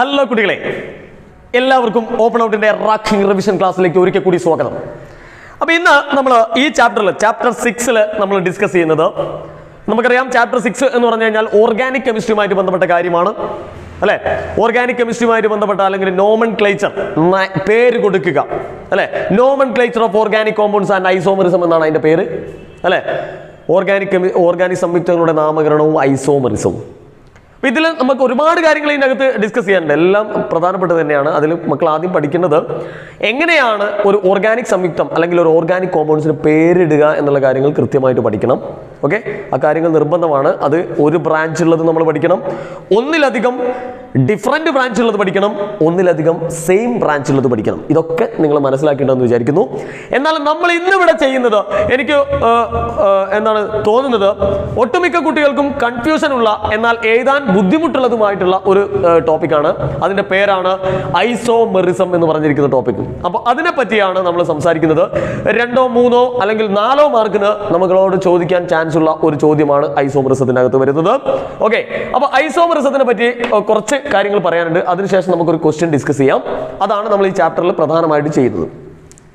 Hello കുട്ടികളെ എല്ലാവർക്കും open ഔട്ടിന്റെ racking revision ക്ലാസ്സിലേക്ക് ഒരിക്കൽ കൂടി സ്വാഗതം. അപ്പോൾ ഇന്ന് നമ്മൾ ഈ ചാപ്റ്ററിൽ ചാപ്റ്റർ സിക്സിൽ നമ്മൾ ഡിസ്കസ് ചെയ്യുന്നത് നമുക്കറിയാം ചാപ്റ്റർ സിക്സ് എന്ന് പറഞ്ഞു കഴിഞ്ഞാൽ ഓർഗാനിക് കെമിസ്ട്രിയുമായിട്ട് ബന്ധപ്പെട്ട കാര്യമാണ്. അല്ലെ? ഓർഗാനിക് കെമിസ്ട്രിയുമായിട്ട് ബന്ധപ്പെട്ട അല്ലെങ്കിൽ നോമൻ ക്ലേച്ചർ പേര് കൊടുക്കുക. അല്ലെ? Nomenclature of organic compounds and isomerism എന്നാണ് അതിന്റെ പേര്. അല്ലെ? ഓർഗാനിക് ഓർഗാനിക് സംയുക്തങ്ങളുടെ നാമകരണവും ഐസോമറിസവും അപ്പൊ ഇതിൽ നമുക്ക് ഒരുപാട് കാര്യങ്ങൾ ഇതിനകത്ത് ഡിസ്കസ് ചെയ്യാനുണ്ട്. എല്ലാം പ്രധാനപ്പെട്ടത് തന്നെയാണ്. അതിൽ മക്കൾ ആദ്യം പഠിക്കുന്നത് എങ്ങനെയാണ് ഒരു ഓർഗാനിക് സംയുക്തം അല്ലെങ്കിൽ ഒരു ഓർഗാനിക് കോമ്പൗണ്ട്സിന് പേരിടുക എന്നുള്ള കാര്യങ്ങൾ കൃത്യമായിട്ട് പഠിക്കണം. ഓക്കെ ആ കാര്യങ്ങൾ നിർബന്ധമാണ്. അത് ഒരു ബ്രാഞ്ച് ഉള്ളത് നമ്മൾ പഠിക്കണം. ഒന്നിലധികം ഡിഫറെന്റ് ബ്രാഞ്ച് ഉള്ളത് പഠിക്കണം ഒന്നിലധികം സെയിം ബ്രാഞ്ച് ഉള്ളത് പഠിക്കണം. ഇതൊക്കെ നിങ്ങൾ മനസ്സിലാക്കിയിട്ടുണ്ടെന്ന് വിചാരിക്കുന്നു. എന്നാൽ നമ്മൾ ഇന്നിവിടെ ചെയ്യുന്നത് എനിക്ക് എന്താണ് തോന്നുന്നത് ഒട്ടുമിക്ക കുട്ടികൾക്കും കൺഫ്യൂഷൻ ഉള്ള എന്നാൽ എഴുതാൻ ബുദ്ധിമുട്ടുള്ളതുമായിട്ടുള്ള ഒരു ടോപ്പിക്കാണ് അതിന്റെ പേരാണ് ഐസോമെറിസം എന്ന് പറഞ്ഞിരിക്കുന്ന ടോപ്പിക് അപ്പോൾ അതിനെ പറ്റിയാണ് നമ്മൾ സംസാരിക്കുന്നത്. രണ്ടോ മൂന്നോ അല്ലെങ്കിൽ നാലോ മാർക്കിന് നമ്മളോട് ചോദിക്കാൻ ചാൻസ് ഉള്ള ഒരു ചോദ്യമാണ് ഐസോമെറിസത്തിനകത്ത് വരുന്നത്. ഓക്കെ അപ്പോൾ ഐസോമെറിസത്തിനെ പറ്റി കുറച്ച് കാര്യങ്ങൾ പറയാനുണ്ട്. അതിനുശേഷം നമുക്കൊരു ക്വസ്റ്റ്യൻ ഡിസ്കസ് ചെയ്യാം. അതാണ് നമ്മൾ ഈ ചാപ്റ്ററിൽ പ്രധാനമായിട്ട് ചെയ്യുന്നത്.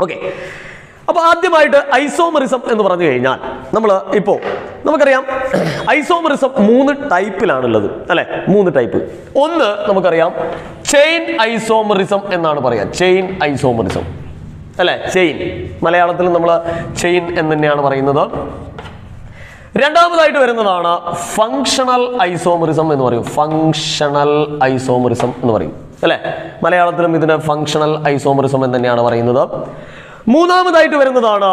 ഓക്കെ അപ്പോൾ ആദ്യമായിട്ട് ഐസോമറിസം എന്ന് പറഞ്ഞു കഴിഞ്ഞാൽ നമ്മൾ ഇപ്പോ നമുക്കറിയാം ഐസോമറിസം മൂന്ന് ടൈപ്പിലാണുള്ളത് അല്ലെ? മൂന്ന് ടൈപ്പ് ഒന്ന് നമുക്കറിയാം ചെയിൻ ഐസോമറിസം എന്നാണ് പറയാ. ചെയിൻ ഐസോമറിസം അല്ലെ? ചെയിൻ മലയാളത്തിൽ നമ്മൾ ചെയിൻ എന്ന് തന്നെയാണ് പറയുന്നത്. രണ്ടാമതായിട്ട് വരുന്നതാണ് ഫങ്ഷണൽ ഐസോമറിസം എന്ന് പറയും. ഫങ്ഷണൽ ഐസോമറിസം എന്ന് പറയും. അല്ലെ? മലയാളത്തിലും ഇതിന് ഫങ്ഷണൽ ഐസോമറിസം എന്ന് തന്നെയാണ് പറയുന്നത്. മൂന്നാമതായിട്ട് വരുന്നതാണ്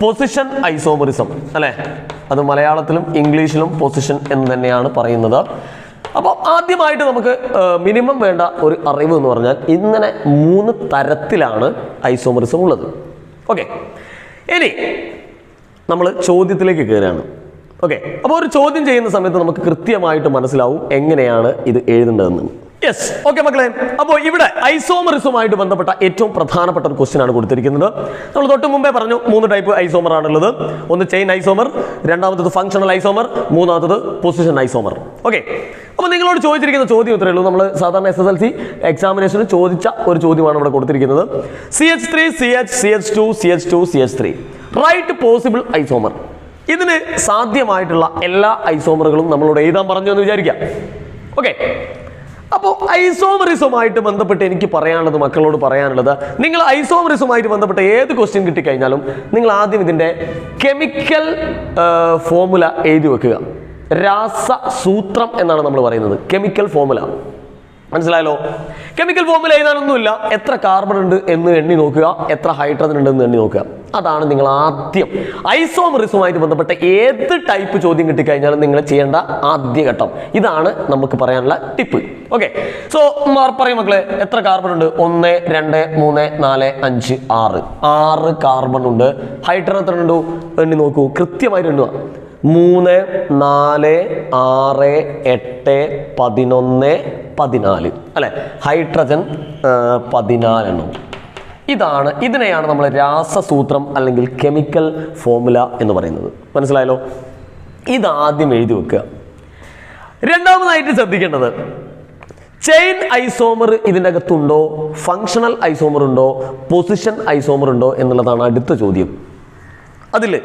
പൊസിഷൻ ഐസോമറിസം അല്ലെ? അത് മലയാളത്തിലും ഇംഗ്ലീഷിലും പൊസിഷൻ എന്ന് തന്നെയാണ് പറയുന്നത്. അപ്പോൾ ആദ്യമായിട്ട് നമുക്ക് മിനിമം വേണ്ട ഒരു അറിവ് എന്ന് പറഞ്ഞാൽ ഇങ്ങനെ മൂന്ന് തരത്തിലാണ് ഐസോമറിസം ഉള്ളത്. ഓക്കെ. ഇനി നമ്മൾ ചോദ്യത്തിലേക്ക് കയറുകയാണ് ഓക്കെ അപ്പോൾ ഒരു ചോദ്യം ചെയ്യുന്ന സമയത്ത് നമുക്ക് കൃത്യമായിട്ട് മനസ്സിലാവും എങ്ങനെയാണ് ഇത് എഴുതേണ്ടതെന്ന്. യെസ് ഓക്കെ മക്കളെ. അപ്പോൾ ഇവിടെ ഐസോമറിസുമായിട്ട് ബന്ധപ്പെട്ട ഏറ്റവും പ്രധാനപ്പെട്ട ഒരു ക്വസ്റ്റ്യൻ ആണ് കൊടുത്തിരിക്കുന്നത്. നമ്മൾ തൊട്ട് മുമ്പേ പറഞ്ഞു മൂന്ന് ടൈപ്പ് ഐസോമർ ആണുള്ളത്. ഒന്ന് ചെയിൻ ഐസോമർ രണ്ടാമത്തത് ഫംഗ്ഷണൽ ഐസോമർ മൂന്നാമത്തത് പൊസിഷൻ ഐസോമർ. ഓക്കെ അപ്പോൾ നിങ്ങളോട് ചോദിച്ചിരിക്കുന്ന ചോദ്യം ഇത്രയേ ഉള്ളൂ. നമ്മൾ സാധാരണ എസ് എസ് എൽ സി എക്സാമിനേഷന് ചോദിച്ച ഒരു ചോദ്യമാണ് ഇവിടെ കൊടുത്തിരിക്കുന്നത്. C H three C H C H two C H two C H three right possible isomer. ഇതിന് സാധ്യമായിട്ടുള്ള എല്ലാ ഐസോമറുകളും നമ്മളോട് എഴുതാൻ പറഞ്ഞു എന്ന് വിചാരിക്കാം. ഓക്കെ അപ്പോൾ ഐസോമറിസുമായിട്ട് ബന്ധപ്പെട്ട് എനിക്ക് പറയാനുള്ളത് മക്കളോട് പറയാനുള്ളത് നിങ്ങൾ ഐസോമറിസുമായിട്ട് ബന്ധപ്പെട്ട ഏത് ക്വസ്റ്റ്യൻ കിട്ടിക്കഴിഞ്ഞാലും നിങ്ങൾ ആദ്യം ഇതിന്റെ കെമിക്കൽ ഫോമുല എഴുതി വെക്കുക. രാസസൂത്രം എന്നാണ് നമ്മൾ പറയുന്നത്. കെമിക്കൽ ഫോമുല മനസ്സിലായല്ലോ? കെമിക്കൽ ഫോമിൽ എഴുതാനൊന്നുമില്ല. എത്ര കാർബൺ ഉണ്ട് എന്ന് എണ്ണി നോക്കുക. എത്ര ഹൈഡ്രജൻ ഉണ്ട് എന്ന് എണ്ണി നോക്കുക. അതാണ് നിങ്ങൾ ആദ്യം. ഐസോമറിസുമായിട്ട് ബന്ധപ്പെട്ട ഏത് ടൈപ്പ് ചോദ്യം കിട്ടിക്കഴിഞ്ഞാലും നിങ്ങൾ ചെയ്യേണ്ട ആദ്യ ഘട്ടം. ഇതാണ് നമുക്ക് പറയാനുള്ള ടിപ്പ് ഓക്കെ സോ പറയും മക്കളെ എത്ര കാർബൺ ഉണ്ട്? ഒന്ന് രണ്ട് മൂന്ന് നാല് അഞ്ച് ആറ്. ആറ് കാർബൺ ഉണ്ട്. ഹൈഡ്രജൻ എത്ര ഉണ്ടോ? എണ്ണി നോക്കൂ. കൃത്യമായിട്ട് എണ്ണുക. മൂന്ന് നാല് ആറ് എട്ട് പതിനൊന്ന് പതിനാല്. അല്ലെ? ഹൈഡ്രജൻ പതിനാലെണ്ണം. ഇതാണ് ഇതിനെയാണ് നമ്മൾ രാസസൂത്രം അല്ലെങ്കിൽ കെമിക്കൽ ഫോമുല എന്ന് പറയുന്നത്. മനസ്സിലായല്ലോ? ഇതാദ്യം എഴുതി വെക്കുക. രണ്ടാമതായിട്ട് ശ്രദ്ധിക്കേണ്ടത് ചെയിൻ ഐസോമർ ഇതിന്റെ അകത്തുണ്ടോ ഫങ്ഷണൽ ഐസോമർ ഉണ്ടോ? പൊസിഷൻ ഐസോമർ ഉണ്ടോ? എന്നുള്ളതാണ് അടുത്ത ചോദ്യം. അതിൽ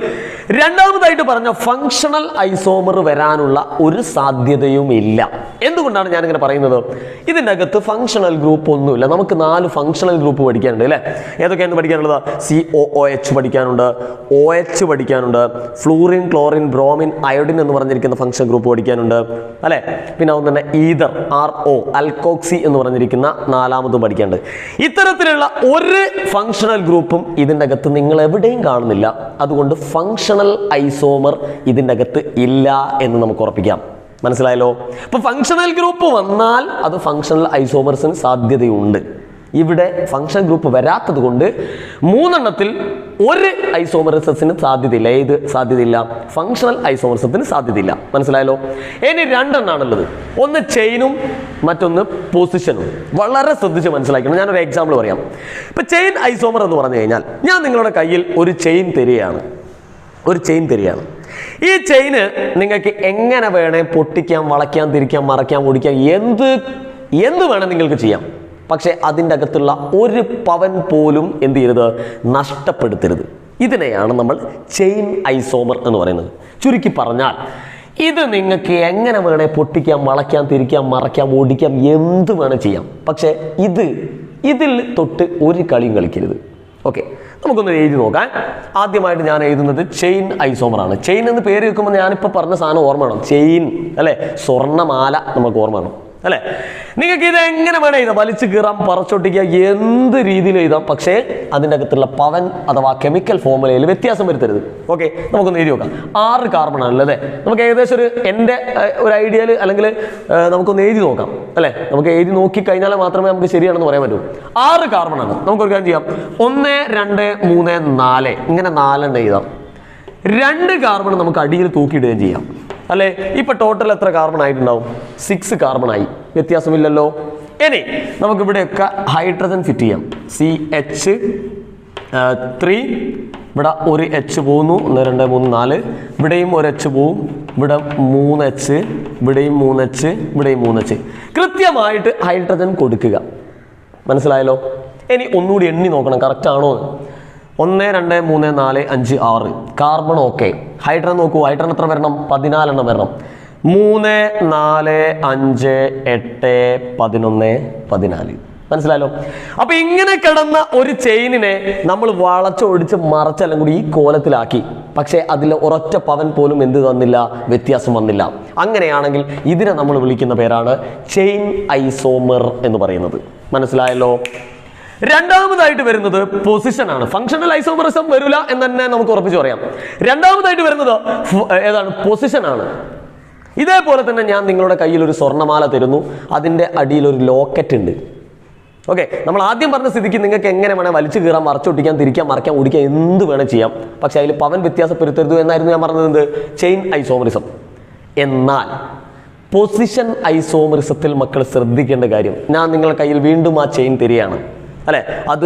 രണ്ടാമതായിട്ട് പറഞ്ഞ ഫങ്ഷണൽ ഐസോമർ വരാനുള്ള ഒരു സാധ്യതയും ഇല്ല. എന്തുകൊണ്ടാണ് ഞാനിങ്ങനെ പറയുന്നത്? ഇതിന്റെ അകത്ത് ഫങ്ഷണൽ ഗ്രൂപ്പ് ഒന്നുമില്ല. നമുക്ക് നാല് ഫങ്ഷണൽ ഗ്രൂപ്പ് പഠിക്കാനുണ്ട് അല്ലേ? ഏതൊക്കെയാണ് പഠിക്കാനുള്ളത്? സി ഒ ഒ എച്ച് പഠിക്കാനുണ്ട് ഒ എച്ച് പഠിക്കാനുണ്ട് ഫ്ലൂറിൻ ക്ലോറിൻ ബ്രോമിൻ അയോഡിൻ എന്ന് പറഞ്ഞിരിക്കുന്ന ഫങ്ഷൻ ഗ്രൂപ്പ് പഠിക്കാനുണ്ട് അല്ലേ? പിന്നെ അതുകൊണ്ട് തന്നെ ഈദർ ആർ ഒ അൽക്കോക്സി എന്ന് പറഞ്ഞിരിക്കുന്ന നാലാമതും പഠിക്കാനുണ്ട്. ഇത്തരത്തിലുള്ള ഒരു ഫങ്ഷണൽ ഗ്രൂപ്പും ഇതിന്റെ അകത്ത് നിങ്ങൾ എവിടെയും കാണുന്നില്ല അതുകൊണ്ട് ഫങ്ഷണൽ ഐസോമർ ഇതിന്റെ അകത്ത് ഇല്ല എന്ന് നമുക്ക് ഉറപ്പിക്കാം. മനസ്സിലായല്ലോ? അപ്പൊ ഫങ്ഷണൽ ഗ്രൂപ്പ് വന്നാൽ അത് ഫങ്ഷണൽ ഐസോമർസിന് സാധ്യതയുണ്ട്. ഇവിടെ ഫങ്ഷൻ ഗ്രൂപ്പ് വരാത്തത് കൊണ്ട് മൂന്നെണ്ണത്തിൽ ഒരു ഐസോമറിസത്തിന് സാധ്യതയില്ല. ഏത് സാധ്യതയില്ല? ഫങ്ഷണൽ ഐസോമറിസത്തിന് സാധ്യതയില്ല. മനസ്സിലായല്ലോ? ഇനി രണ്ടെണ്ണാണുള്ളത്. ഒന്ന് ചെയിനും മറ്റൊന്ന് പൊസിഷനും വളരെ ശ്രദ്ധിച്ച് മനസ്സിലാക്കണം. ഞാനൊരു എക്സാമ്പിൾ പറയാം. ഇപ്പൊ ചെയിൻ ഐസോമർ എന്ന് പറഞ്ഞു കഴിഞ്ഞാൽ ഞാൻ നിങ്ങളുടെ കയ്യിൽ ഒരു ചെയിൻ തരികയാണ്. ഒരു ചെയിൻ തരികയാണ്. ഈ ചെയിന് നിങ്ങൾക്ക് എങ്ങനെ വേണേ പൊട്ടിക്കാം വളയ്ക്കാം തിരിക്കാം മറയ്ക്കാം ഓടിക്കാം എന്ത് എന്ത് വേണം നിങ്ങൾക്ക് ചെയ്യാം. പക്ഷേ അതിന്റെ അകത്തുള്ള ഒരു പവൻ പോലും എന്ത് ചെയ്യരുത്? നഷ്ടപ്പെടുത്തരുത്. ഇതിനെയാണ് നമ്മൾ ചെയിൻ ഐസോമർ എന്ന് പറയുന്നത്. ചുരുക്കി പറഞ്ഞാൽ ഇത് നിങ്ങൾക്ക് എങ്ങനെ വേണേ പൊട്ടിക്കാം വളയ്ക്കാം തിരിക്കാം മറയ്ക്കാം ഓടിക്കാം എന്ത് വേണേൽ ചെയ്യാം. പക്ഷേ ഇത് ഇതിൽ തൊട്ട് ഒരു കളിയും കളിക്കരുത്. ഓക്കെ നമുക്കൊന്ന് എഴുതി നോക്കാം. ആദ്യമായിട്ട് ഞാൻ എഴുതുന്നത് ചെയിൻ ഐസോമർ ആണ്. ചെയിൻ എന്ന് പേര് വെക്കുമ്പോൾ ഞാനിപ്പോൾ പറഞ്ഞ സാധനം ഓർമ്മ വേണം. ചെയിൻ അല്ലേ? സ്വർണമാല നമുക്ക് ഓർമ്മ വേണം. അല്ലേ? നിങ്ങൾക്ക് ഇത് എങ്ങനെ വേണേ എഴുതാം വലിച്ചു കീറാം പറച്ചൊട്ടിക്കുക എന്ത് രീതിയിൽ എഴുതാം. പക്ഷേ അതിന്റെ അകത്തുള്ള പവൻ അഥവാ കെമിക്കൽ ഫോമുലയിൽ വ്യത്യാസം വരുത്തരുത്. ഓക്കെ നമുക്കൊന്ന് എഴുതി നോക്കാം. ആറ് കാർബൺ ആണല്ലോ അല്ലേ? നമുക്ക് ഏകദേശം ഒരു എന്റെ ഒരു ഐഡിയയിൽ അല്ലെങ്കിൽ നമുക്കൊന്ന് എഴുതി നോക്കാം. അല്ലേ? നമുക്ക് എഴുതി നോക്കി കഴിഞ്ഞാൽ മാത്രമേ നമുക്ക് ശരിയാണെന്ന് പറയാൻ പറ്റൂ. ആറ് കാർബൺ ആണ്. നമുക്കൊരു കാര്യം ചെയ്യാം. ഒന്ന് രണ്ട് മൂന്ന് നാല്. ഇങ്ങനെ നാലെണ്ണം എഴുതാം. രണ്ട് കാർബൺ നമുക്ക് അടിയിൽ തൂക്കിയിടുകയും ചെയ്യാം. അല്ലേ? ഇപ്പൊ ടോട്ടൽ എത്ര കാർബൺ ആയിട്ടുണ്ടാവും? സിക്സ് കാർബൺ ആയി. വ്യത്യാസമില്ലല്ലോ. ഇനി നമുക്ക് ഇവിടെയൊക്കെ ഹൈഡ്രജൻ ഫിറ്റ് ചെയ്യാം. സി എച്ച് ത്രീ ഇവിടെ ഒരു എച്ച് പോകുന്നു ഒന്ന് രണ്ട് മൂന്ന് നാല്. ഇവിടെയും ഒരു എച്ച് പോവും. ഇവിടെ മൂന്ന് എച്ച് ഇവിടെയും മൂന്ന് എച്ച് ഇവിടെയും മൂന്ന് എച്ച് കൃത്യമായിട്ട് ഹൈഡ്രജൻ കൊടുക്കുക. മനസ്സിലായല്ലോ? ഇനി ഒന്നുകൂടി എണ്ണി നോക്കണം. കറക്റ്റ് ആണോ. ഒന്ന് രണ്ട് മൂന്ന് നാല് അഞ്ച് ആറ്. കാർബൺ ഓക്കെ ഹൈഡ്രൻ നോക്കൂ. ഹൈഡ്രൻ എത്ര വരണം? പതിനാലെണ്ണം വരണം. മൂന്ന് നാല് അഞ്ച് എട്ട് പതിനൊന്ന് പതിനാല്. മനസ്സിലായല്ലോ? അപ്പൊ ഇങ്ങനെ കിടന്ന ഒരു ചെയിനിനെ നമ്മൾ വളച്ചൊടിച്ച് മറച്ചെല്ലാം കൂടി ഈ കോലത്തിലാക്കി. പക്ഷേ അതിൽ ഒരൊറ്റ പവൻ പോലും എന്ത് തന്നില്ല? വ്യത്യാസം വന്നില്ല. അങ്ങനെയാണെങ്കിൽ ഇതിനെ നമ്മൾ വിളിക്കുന്ന പേരാണ് ചെയിൻ ഐസോമർ എന്ന് പറയുന്നത്. മനസ്സിലായല്ലോ? രണ്ടാമതായിട്ട് വരുന്നത് പൊസിഷൻ ആണ്. ഫങ്ഷണൽ ഐസോമറിസം വരില്ല എന്ന് തന്നെ നമുക്ക് ഉറപ്പിച്ചു പറയാം. രണ്ടാമതായിട്ട് വരുന്നത് ഏതാണ്? പൊസിഷൻ ആണ്. ഇതേപോലെ തന്നെ ഞാൻ നിങ്ങളുടെ കയ്യിൽ ഒരു സ്വർണമാല തരുന്നു. അതിന്റെ അടിയിൽ ഒരു ലോക്കറ്റ് ഉണ്ട്. ഓക്കെ നമ്മൾ ആദ്യം പറഞ്ഞ സ്ഥിതിക്ക് നിങ്ങൾക്ക് എങ്ങനെ വേണേൽ വലിച്ചു കീറാം മറച്ചൊട്ടിക്കാൻ തിരിക്കാൻ മറക്കാൻ ഓടിക്കാൻ എന്ത് വേണം ചെയ്യാം. പക്ഷേ അതിൽ പവൻ വ്യത്യാസപ്പെടുത്തരുത് എന്നായിരുന്നു ഞാൻ പറഞ്ഞത് എന്ത്? ചെയിൻ ഐസോമറിസം എന്നാൽ പൊസിഷൻ ഐസോമറിസത്തിൽ മക്കൾ ശ്രദ്ധിക്കേണ്ട കാര്യം ഞാൻ നിങ്ങളുടെ കയ്യിൽ വീണ്ടും ആ ചെയിൻ തരികയാണ്. അല്ലെ? അത്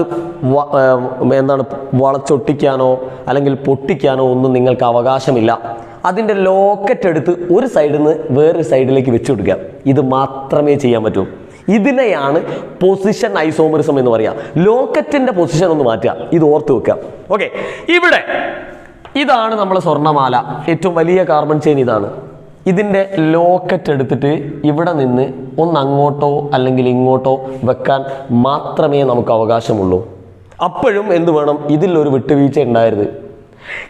എന്താണ് വളച്ചൊട്ടിക്കാനോ അല്ലെങ്കിൽ പൊട്ടിക്കാനോ ഒന്നും നിങ്ങൾക്ക് അവകാശമില്ല. അതിന്റെ ലോക്കറ്റ് എടുത്ത് ഒരു സൈഡിൽ നിന്ന് വേറൊരു സൈഡിലേക്ക് വെച്ചു കൊടുക്കുക. ഇത് മാത്രമേ ചെയ്യാൻ പറ്റൂ. ഇതിനെയാണ് പൊസിഷൻ ഐസോമറിസം എന്ന് പറയാം. ലോക്കറ്റിന്റെ പൊസിഷൻ ഒന്ന് മാറ്റുക. ഇത് ഓർത്ത് വെക്കുക. ഓക്കെ ഇവിടെ ഇതാണ് നമ്മളെ സ്വർണമാല. ഏറ്റവും വലിയ കാർബൺ ചെയിൻ ഇതാണ്. ഇതിന്റെ ലോക്കറ്റ് എടുത്തിട്ട് ഇവിടെ നിന്ന് ഒന്ന് അങ്ങോട്ടോ അല്ലെങ്കിൽ ഇങ്ങോട്ടോ വെക്കാൻ മാത്രമേ നമുക്ക് അവകാശമുള്ളൂ. അപ്പോഴും എന്ത് വേണം? ഇതിലൊരു വിട്ടുവീഴ്ച ഉണ്ടായത്.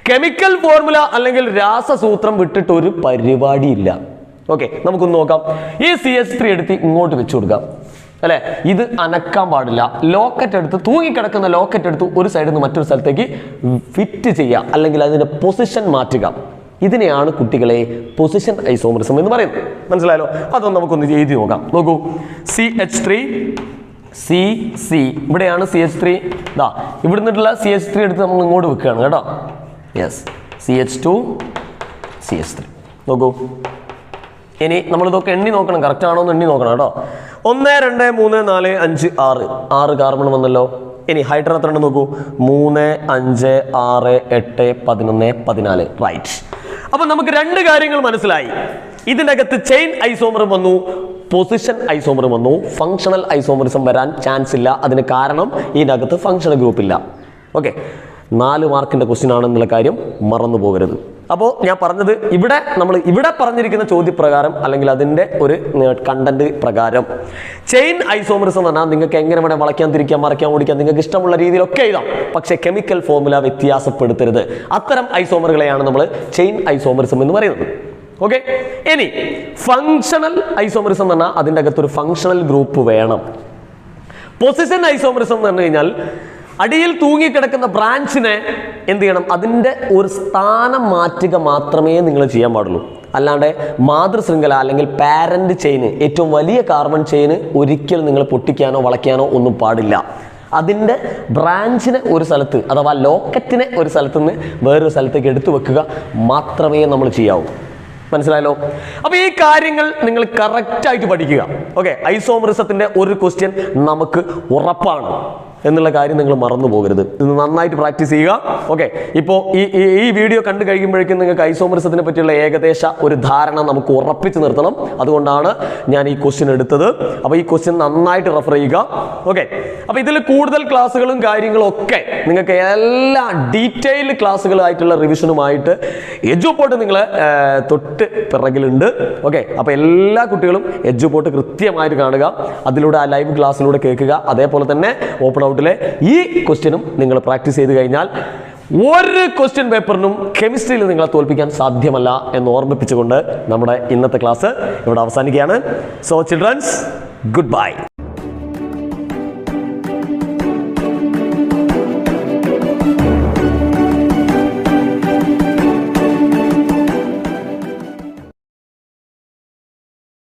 കെമിക്കൽ ഫോർമുല അല്ലെങ്കിൽ രാസസൂത്രം വിട്ടിട്ട് ഒരു പരിപാടിയില്ല ഓക്കെ നമുക്കൊന്ന് നോക്കാം. ഈ സി എസ് ത്രീ എടുത്ത് ഇങ്ങോട്ട് വെച്ചു കൊടുക്കാം. അല്ലെ? ഇത് അനക്കാൻ പാടില്ല. ലോക്കറ്റ് എടുത്ത് തൂങ്ങിക്കിടക്കുന്ന ലോക്കറ്റ് എടുത്ത് ഒരു സൈഡിൽ നിന്ന് മറ്റൊരു സ്ഥലത്തേക്ക് ഫിറ്റ് ചെയ്യുക അല്ലെങ്കിൽ അതിന്റെ പൊസിഷൻ മാറ്റുക. ഇതിനെയാണ് കുട്ടികളെ പൊസിഷൻ ഐസോമറിസം എന്ന് പറയുന്നത്. മനസ്സിലായല്ലോ? അതൊന്ന് നമുക്കൊന്ന് എഴുതി നോക്കാം. നോക്കൂ. C H three C C ഇവിടെയാണ് സി എച്ച് ത്രീ ഇതാ ഇവിടെ നിന്നിട്ടുള്ള സി എച്ച് ത്രീ എടുത്ത് നമ്മൾ ഇങ്ങോട്ട് വെക്കുകയാണ് കേട്ടോ. Yes C H two C H three നോക്കൂ. ഇനി നമ്മളിതൊക്കെ എണ്ണി നോക്കണം. കറക്റ്റ് ആണോ എന്ന് എണ്ണി നോക്കണം കേട്ടോ. ഒന്ന് രണ്ട് മൂന്ന് നാല് അഞ്ച് ആറ്. ആറ് കാർബൺ വന്നല്ലോ. ഇനി ഹൈഡ്രൻ എത്ര ഉണ്ട് നോക്കൂ. മൂന്ന് അഞ്ച് ആറ് എട്ട് പതിനൊന്ന് പതിനാല്. റൈറ്റ് അപ്പൊ നമുക്ക് രണ്ട് കാര്യങ്ങൾ മനസ്സിലായി. ഇതിനകത്ത് ചെയിൻ ഐസോമറും വന്നു പൊസിഷൻ ഐസോമറും വന്നു ഫങ്ഷണൽ ഐസോമറിസം വരാൻ ചാൻസ് ഇല്ല. അതിന് കാരണം ഇതിനകത്ത് ഫങ്ഷണൽ ഗ്രൂപ്പ് ഇല്ല. ഓക്കെ നാല് മാർക്കിന്റെ ക്വസ്റ്റ്യൻ ആണെന്നുള്ള കാര്യം മറന്നു പോകരുത് അപ്പോൾ ഞാൻ പറഞ്ഞത് ഇവിടെ നമ്മൾ ഇവിടെ പറഞ്ഞിരിക്കുന്ന ചോദ്യപ്രകാരം അല്ലെങ്കിൽ അതിന്റെ ഒരു കണ്ടന്റ് പ്രകാരം. ചെയിൻ ഐസോമറിസം എന്ന് പറഞ്ഞാൽ നിങ്ങൾക്ക് എങ്ങനെ വേണേൽ വളയ്ക്കാൻ തിരിക്കാൻ മറയ്ക്കാൻ ഓടിക്കാൻ നിങ്ങൾക്ക് ഇഷ്ടമുള്ള രീതിയിലൊക്കെ എഴുതാം. പക്ഷേ കെമിക്കൽ ഫോർമുല വ്യത്യാസപ്പെടുത്തരുത്. അത്തരം ഐസോമറുകളെയാണ് നമ്മൾ ചെയിൻ ഐസോമറിസം എന്ന് പറയുന്നത്. ഓക്കെ ഇനി ഫങ്ഷണൽ ഐസോമറിസം എന്ന് പറഞ്ഞാൽ അതിന്റെ അകത്തൊരു ഫങ്ഷണൽ ഗ്രൂപ്പ് വേണം. പൊസിഷൻ ഐസോമറിസം എന്ന് പറഞ്ഞു കഴിഞ്ഞാൽ അടിയിൽ തൂങ്ങിക്കിടക്കുന്ന ബ്രാഞ്ചിനെ എന്ത് ചെയ്യണം? അതിന്റെ ഒരു സ്ഥാനം മാറ്റുക മാത്രമേ നിങ്ങൾ ചെയ്യാൻ പാടുള്ളൂ. അല്ലാണ്ട് മാതൃശൃംഖല അല്ലെങ്കിൽ പാരന്റ് ചെയിന് ഏറ്റവും വലിയ കാർബൺ ചെയിന് ഒരിക്കലും നിങ്ങൾ പൊട്ടിക്കാനോ വളയ്ക്കാനോ ഒന്നും പാടില്ല. അതിന്റെ ബ്രാഞ്ചിനെ ഒരു സ്ഥലത്ത് അഥവാ ലോക്കറ്റിനെ ഒരു സ്ഥലത്ത് നിന്ന് വേറൊരു സ്ഥലത്തേക്ക് എടുത്തു വെക്കുക മാത്രമേ നമ്മൾ ചെയ്യാവൂ. മനസ്സിലായല്ലോ? അപ്പൊ ഈ കാര്യങ്ങൾ നിങ്ങൾ കറക്റ്റായിട്ട് പഠിക്കുക. ഓക്കെ ഐസോമറിസത്തിന്റെ ഒരു ക്വസ്റ്റ്യൻ നമുക്ക് ഉറപ്പാണ്. എന്നുള്ള കാര്യം നിങ്ങൾ മറന്നു പോകരുത്. ഇത് നന്നായിട്ട് പ്രാക്ടീസ് ചെയ്യുക. ഓക്കെ ഇപ്പോൾ ഈ ഈ- വീഡിയോ കണ്ടു കഴിയുമ്പോഴേക്കും നിങ്ങൾക്ക് ഐസോമറിസത്തിനെ പറ്റിയുള്ള ഏകദേശ ഒരു ധാരണ നമുക്ക് ഉറപ്പിച്ച് നിർത്തണം. അതുകൊണ്ടാണ് ഞാൻ ഈ ക്വസ്റ്റ്യൻ എടുത്തത്. അപ്പോൾ ഈ ക്വസ്റ്റ്യൻ നന്നായിട്ട് റെഫർ ചെയ്യുക. ഓക്കെ അപ്പോൾ ഇതിൽ കൂടുതൽ ക്ലാസ്സുകളും കാര്യങ്ങളും ഒക്കെ നിങ്ങൾക്ക് എല്ലാ ഡീറ്റെയിൽ ക്ലാസ്സുകളായിട്ടുള്ള റിവിഷനുമായിട്ട് എജുപോട്ട് നിങ്ങൾ തൊട്ട് പിറകിലുണ്ട്. ഓക്കെ അപ്പോൾ എല്ലാ കുട്ടികളും എജുപോട്ട് കൃത്യമായിട്ട് കാണുക. അതിലൂടെ ആ ലൈവ് ക്ലാസ്സിലൂടെ കേൾക്കുക. അതേപോലെ തന്നെ ഓപ്പൺ ഔട്ടിലെ ഈ ക്വസ്റ്റ്യനും നിങ്ങൾ പ്രാക്ടീസ് ചെയ്ത് കഴിഞ്ഞാൽ ഒരു ക്വസ്റ്റ്യൻ പേപ്പറിനും കെമിസ്ട്രിയിൽ നിങ്ങളെ തോൽപ്പിക്കാൻ സാധ്യമല്ല എന്ന് ഓർമ്മിപ്പിച്ചുകൊണ്ട് നമ്മുടെ ഇന്നത്തെ ക്ലാസ് ഇവിടെ അവസാനിക്കുകയാണ്. So children's good bye